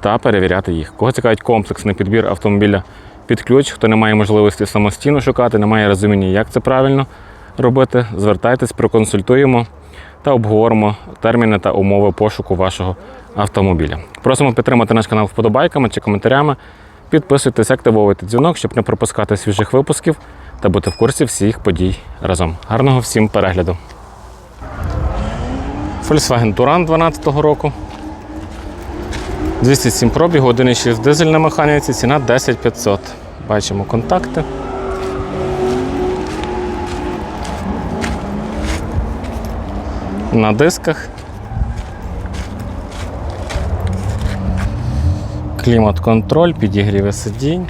та перевіряти їх. Кого цікавить комплексний підбір автомобіля під ключ, хто не має можливості самостійно шукати, не має розуміння, як це правильно робити, звертайтесь, проконсультуємо та обговоримо терміни та умови пошуку вашого автомобіля. Просимо підтримати наш канал вподобайками чи коментарями. Підписуйтесь, активовуйте дзвінок, щоб не пропускати свіжих випусків та бути в курсі всіх подій разом. Гарного всім перегляду! Volkswagen Touran 12 року. 207 пробігу, 1,6 дизель на механіці, ціна 10 500. Бачимо контакти. На дисках. Клімат-контроль, підігріви сидінь.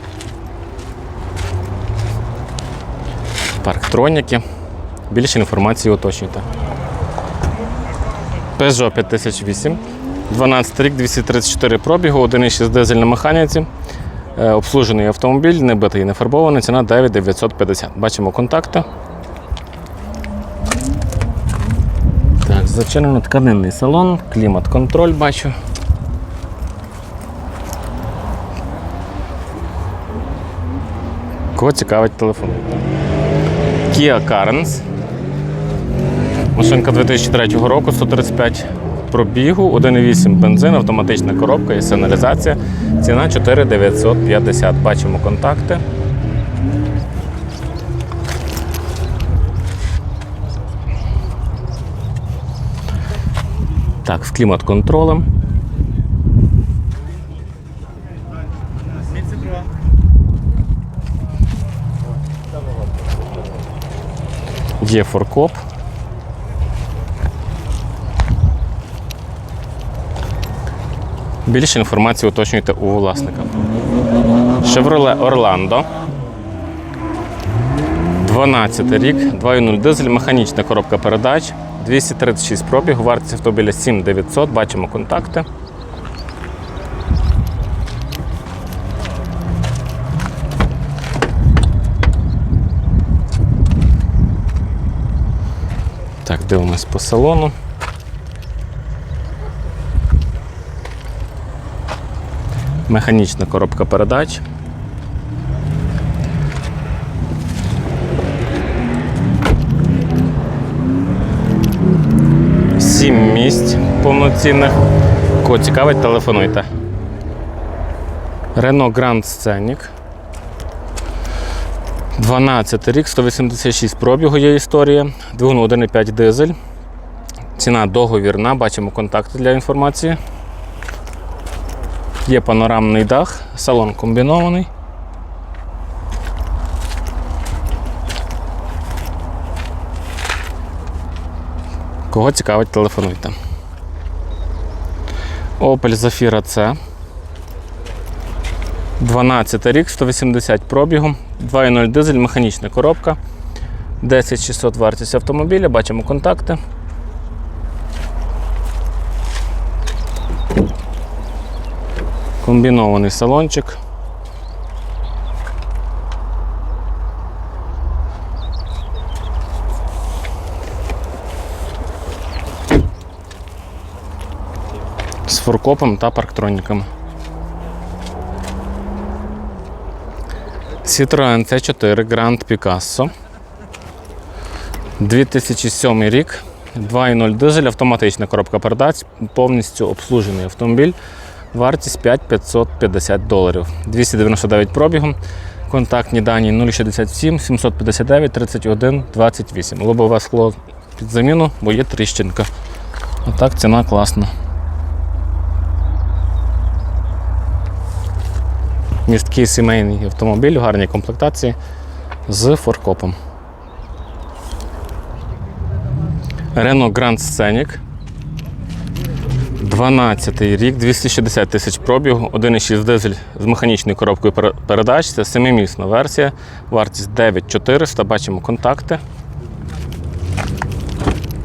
Парктроніки. Більше інформації уточнюйте. Peugeot 5008. 12 рік, 234 пробігу, 1,6 дизель на механіці. Е, Обслужений автомобіль, не битий, не фарбований, ціна 9950. Бачимо контакти. Так, зачинено тканинний салон, клімат-контроль бачу. Кого цікавить телефон? Kia Carens. Машинка 2003 року, 135 пробігу, 1,8 бензин, автоматична коробка і сигналізація. Ціна 4950. Бачимо контакти. Так, з клімат-контролем. Є форкоп. Більше інформації уточнюйте у власника. Chevrolet Orlando. 12 рік, 2.0 дизель, механічна коробка передач, 236 пробіг, вартість автомобіля 7900, бачимо контакти. Так, дивимось по салону. Механічна коробка передач. Сім місць повноцінних. Кого цікавить, телефонуйте. Renault Grand Scenic. 12 рік, 186 пробігу є історія. Двигун 1,5 дизель. Ціна договірна, бачимо контакти для інформації. Є панорамний дах, салон комбінований. Кого цікавить, телефонуйте. Opel Zafira C. 12 рік, 180 пробігу, 2.0 дизель, механічна коробка. 10600 вартість автомобіля, бачимо контакти. Комбінований салончик. З фуркопом та парктроніками. Citroen C4 Grand Picasso. 2007 рік. 2.0 дизель, автоматична коробка передач, повністю обслужений автомобіль. Вартість 5550 доларів. 299 пробігу. Контактні дані 067 759 31 28. Лобове скло під заміну, бо є тріщинка. Отак ціна класна. Місткий сімейний автомобіль в гарній комплектації з форкопом. Renault Grand Scenic 12 рік, 260 тисяч пробігу, 1,6 дизель з механічною коробкою передач. Це семимісна версія. Вартість 9400. Бачимо контакти.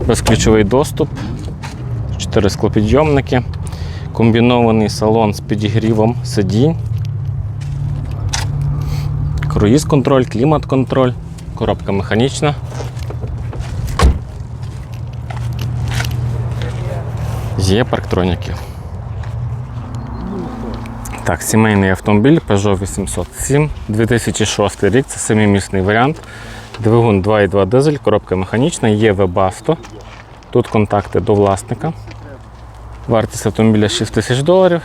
Безключовий доступ. 4 склопідйомники. Комбінований салон з підігрівом сидінь. Круїз контроль, клімат контроль, коробка механічна. Є парктроніки. Так, сімейний автомобіль Peugeot 807, 2006 рік, це семимісний варіант. Двигун 2,2 дизель, коробка механічна, є Webasto. Тут контакти до власника. Вартість автомобіля 6 тисяч доларів.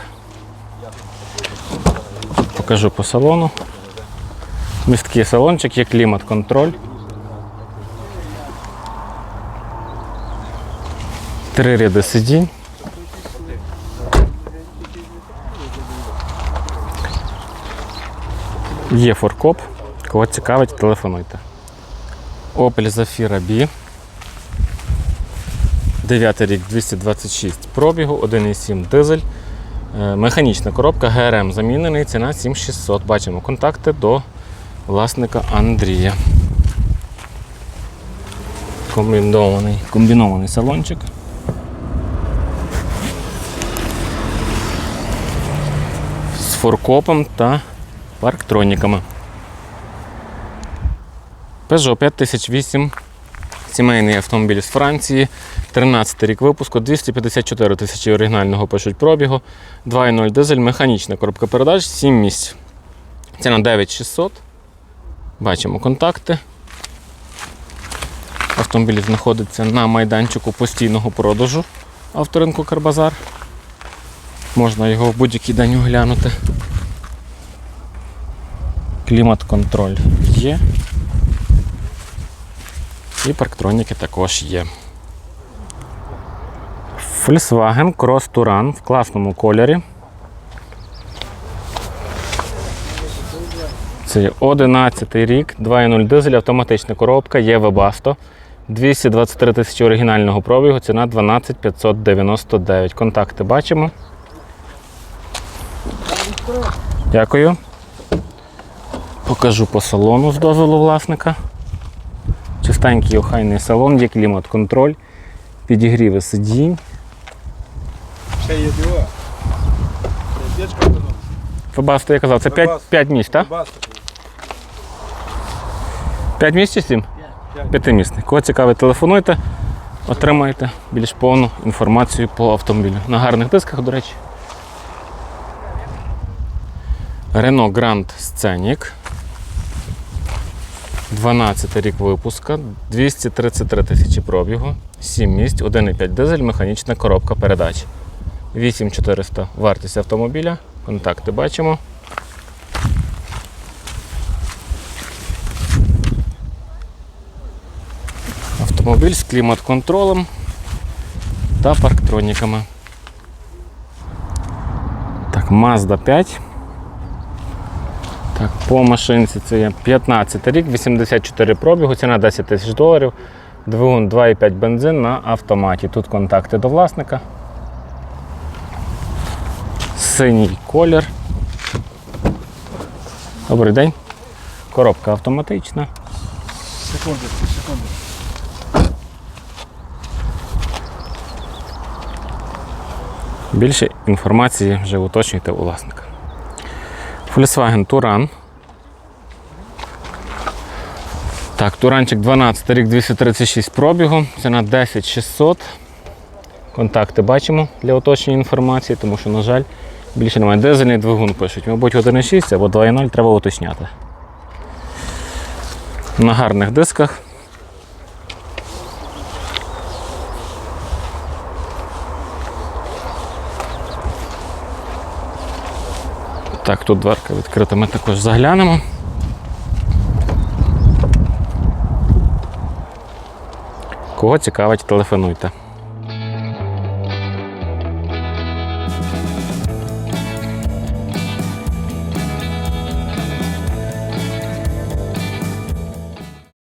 Покажу по салону. Місткий салончик, є клімат-контроль. Три ряди сидінь. Є форкоп. Кого цікавить, телефонуйте. Opel Zafira B. 9 рік 226 пробігу, 1,7 дизель. Е, Механічна коробка ГРМ замінений, ціна 7600. Бачимо контакти до власника Андрія. Комбінований, комбінований салончик. З форкопом та парктроніками. Peugeot 5008. Сімейний автомобіль з Франції. 13 рік випуску, 254 тисячі оригінального пишуть пробігу. 2.0 дизель, механічна коробка передач, 7 місць. Ціна 9600. Бачимо контакти. Автомобіль знаходиться на майданчику постійного продажу авторинку Карбазар. Можна його в будь-який день оглянути. Клімат-контроль є. І парктроніки також є. Volkswagen Cross Touran в класному кольорі. Це 11 рік, 2.0 дизель, автоматична коробка, є Webasto. 223 тисячі оригінального пробігу, ціна 12 599. Контакти бачимо. Дякую. Покажу по салону з дозволу власника. Чистенький охайний салон, є клімат-контроль, підігріви сидінь. Ще є воно. Фебасто я казав, це 5, 5 місць, так? Баста. 5 місць чи 7? П'ятимісний. Кого цікавить, телефонуйте, отримаєте більш повну інформацію по автомобілю. На гарних дисках, до речі. Renault Grand Scenic. 12 рік випуска, 233 тисячі пробігу, 7 місць, 1,5 дизель, механічна коробка передач. 8400 вартість автомобіля. Контакти бачимо. Автомобіль з клімат-контролем та парктроніками. Так, Mazda 5. Так, по машинці це є 15 рік, 84 пробігу, ціна 10 тисяч доларів. Двигун 2,5 бензин на автоматі. Тут контакти до власника. Синій колір. Добрий день. Коробка автоматична. Секунду, секунду. Більше інформації вже уточнюйте у власника. Volkswagen Туран. Так, Туранчик 12 рік 236 пробігу. Ціна 10600. Контакти бачимо для уточнення інформації, тому що, на жаль, більше немає. Дизельний двигун пишуть. Мабуть, 1,6 або 2,0 треба уточняти. На гарних дисках. Так, тут дверка відкрита, ми також заглянемо. Кого цікавить, телефонуйте.